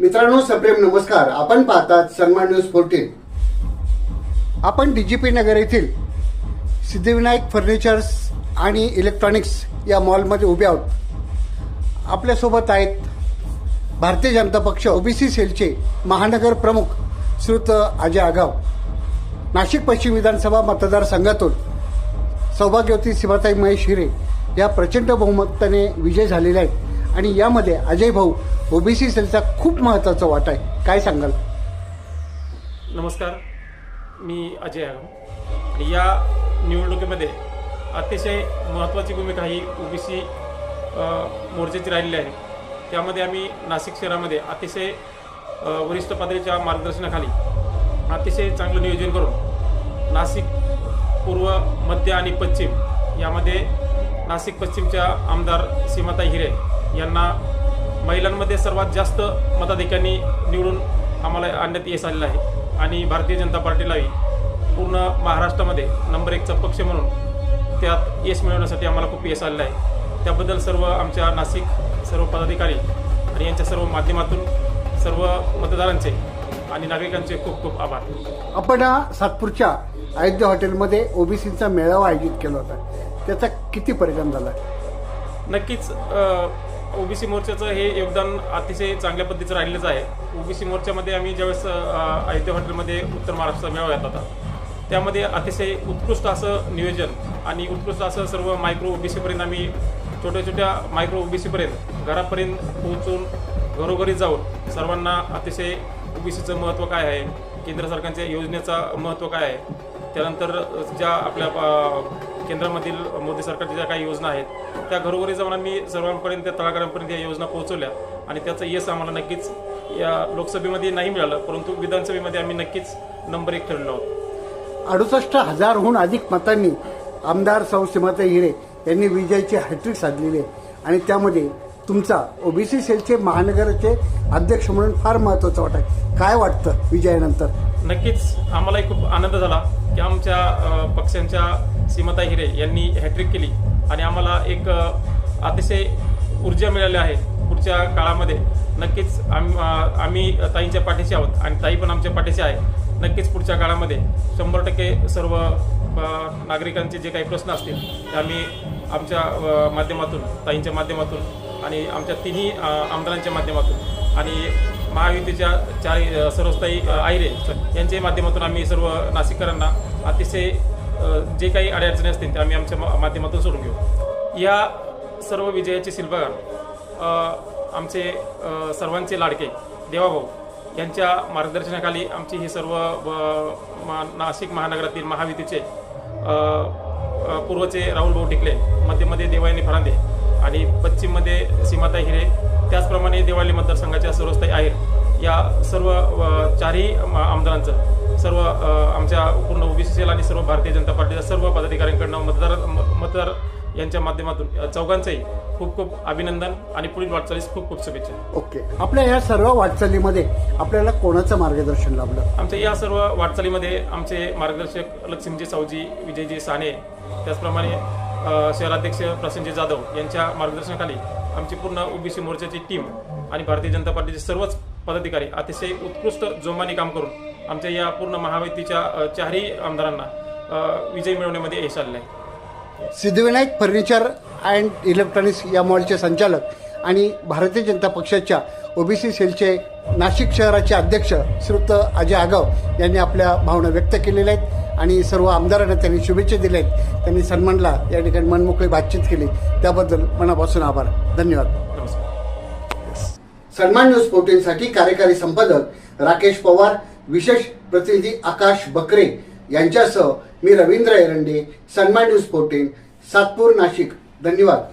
मित्रांनो सप्रेम नमस्कार. आपण पाहतात सन्मान न्यूज फोर्टीन आपण डीजीपी नगर येथील सिद्धिविनायक फर्निचर्स आणि इलेक्ट्रॉनिक्स या मॉलमध्ये उभे आहोत. आपल्यासोबत आहेत भारतीय जनता पक्ष ओबीसी सेलचे महानगर प्रमुख श्रुत अजय आगाव. नाशिक पश्चिम विधानसभा मतदारसंघातून सौभाग्यवती सीमाताई महेश हिरे या प्रचंड बहुमताने विजय झालेले आहेत. आणि यामध्ये अजय भाऊ ओबीसी सेलचा खूप महत्त्वाचा वाटा आहे. काय सांगाल? नमस्कार. मी अजय आगम. आणि या निवडणुकीमध्ये अतिशय महत्त्वाची भूमिका ही ओबीसी मोर्चाची राहिलेली आहे. त्यामध्ये आम्ही नाशिक शहरामध्ये अतिशय वरिष्ठ पातळीच्या मार्गदर्शनाखाली अतिशय चांगलं नियोजन करून नाशिक पूर्व मध्य आणि पश्चिम यामध्ये नाशिक पश्चिमच्या आमदार सीमाताई हिरे यांना महिलांमध्ये सर्वात जास्त मताधिकांनी निवडून आम्हाला आणण्यात यश आलेलं आहे. आणि भारतीय जनता पार्टीलाही पूर्ण महाराष्ट्रामध्ये नंबर एकचा पक्ष म्हणून त्यात यश मिळवण्यासाठी आम्हाला खूप यश आलेलं आहे. त्याबद्दल सर्व आमच्या नाशिक सर्व पदाधिकारी आणि यांच्या सर्व माध्यमातून सर्व मतदारांचे आणि नागरिकांचे खूप खूप आभार. आपण सातपूरच्या अयोध्या हॉटेलमध्ये ओबीसीचा मेळावा आयोजित केला होता. त्याचा किती परिणाम झाला? नक्कीच ओबीसी मोर्चाचं हे योगदान अतिशय चांगल्या पद्धतीचं राहिलेलंच आहे. ओबीसी मोर्चामध्ये आम्ही ज्यावेळेस आयत्या हॉटेलमध्ये उत्तर महाराष्ट्र मेळावा येत होता त्यामध्ये अतिशय उत्कृष्ट असं नियोजन आणि उत्कृष्ट असं सर्व मायक्रो ओबीसीपर्यंत आम्ही छोट्या छोट्या मायक्रो ओबीसीपर्यंत घरापर्यंत पोहोचून घरोघरी जाऊन सर्वांना अतिशय ओबीसीचं महत्त्व काय आहे केंद्र सरकारच्या योजनेचा महत्त्व काय आहे त्यानंतर ज्या आपल्या केंद्रामधील मोदी सरकारच्या ज्या काही योजना आहेत त्या घरोघरी जाऊन आम्ही सर्वांपर्यंत त्या तळागाळांपर्यंत या योजना पोहोचवल्या आणि त्याचं यश आम्हाला नक्कीच या लोकसभेमध्ये नाही मिळालं परंतु विधानसभेमध्ये आम्ही नक्कीच नंबर एक ठरलो आहोत. अडुसष्ट हजारहून अधिक मतांनी आमदार सौ सीमाताई हिरे यांनी विजयाची हॅट्रिक साधलेली आहे. आणि त्यामध्ये तुमचा ओबीसी सेलचे महानगराचे अध्यक्ष म्हणून फार महत्त्वाचा वाटा आहे. काय वाटतं विजयानंतर? नक्कीच आम्हालाही खूप आनंद झाला की आमच्या पक्षांच्या सीमाताई हिरे यांनी हॅट्रिक केली. आणि आम्हाला एक अतिशय ऊर्जा मिळाली आहे पुढच्या काळामध्ये. नक्कीच आम आम्ही ताईंच्या पाठीशी आहोत आणि ताई पण आमच्या पाठीशी आहे. नक्कीच पुढच्या काळामध्ये शंभर टक्के सर्व नागरिकांचे जे काही प्रश्न असतील ते आम्ही आमच्या माध्यमातून ताईंच्या माध्यमातून आणि आमच्या तिन्ही आमदारांच्या माध्यमातून आणि महायुतीच्या चार सर्वस्थायी अ, आहिरे यांच्याही माध्यमातून आम्ही सर्व नाशिककरांना अतिशय जे काही अडचणी असतील ते आम्ही आमच्या मा- माध्यमातून सोडून घेऊ. या सर्व विजयाचे शिल्पकार आमचे सर्वांचे लाडके देवाभाऊ यांच्या मार्गदर्शनाखाली आमची ही सर्व मा- नाशिक महानगरातील महायुतीचे पूर्वचे राहुल भाऊ टिकले मध्यमध्ये देवायनी फरांदे आणि पश्चिममध्ये सीमाता हिरे त्याचप्रमाणे देवाली मतदारसंघाच्या सर्वस्थायी आहेर या सर्व चारही आमदारांचं सर्व आमच्या पूर्ण ओबीसी सेल आणि सर्व भारतीय जनता पार्टीच्या सर्व पदाधिकाऱ्यांकडनं मतदार मतदार यांच्या माध्यमातून चौघांचंही खूप खूप अभिनंदन आणि पुढील वाटचालीस खूप खूप शुभेच्छा. ओके. आपल्या या सर्व वाटचालीमध्ये आपल्याला कोणाचं मार्गदर्शन लाभलं? आमच्या या सर्व वाटचालीमध्ये आमचे मार्गदर्शक लक्ष्मीजी सावजी विजयजी साने त्याचप्रमाणे शहराध्यक्ष प्रसन्नजी जाधव यांच्या मार्गदर्शनाखाली आमची पूर्ण ओबीसी मोर्चाची टीम आणि भारतीय जनता पार्टीचे सर्वच पदाधिकारी अतिशय उत्कृष्ट जोमाने काम करून आमच्या या पूर्ण महायुतीच्या चारही आमदारांना विजय मिळवण्यामध्ये यश आलेलं आहे. सिद्धिविनायक फर्निचर अँड इलेक्ट्रॉनिक्स या मॉलचे संचालक आणि भारतीय जनता पक्षाच्या ओबीसी सेलचे नाशिक शहराचे अध्यक्ष श्रुत अजय आगाव यांनी आपल्या भावना व्यक्त केलेल्या आहेत. आणि सर्व आमदारांना त्यांनी शुभेच्छा दिल्या आहेत. त्यांनी सन्मानला या ठिकाणी मनमोकळी बातचीत केली. त्याबद्दल मनापासून आभार. धन्यवाद. नमस्कार. सन्मान न्यूज फोर्टीनसाठी कार्यकारी संपादक राकेश पवार विशेष प्रतिनिधी आकाश बकरे यांच्यासह मी रवींद्र एरंडे सन्मान न्यूज फोर्टीन सातपूर नाशिक. धन्यवाद.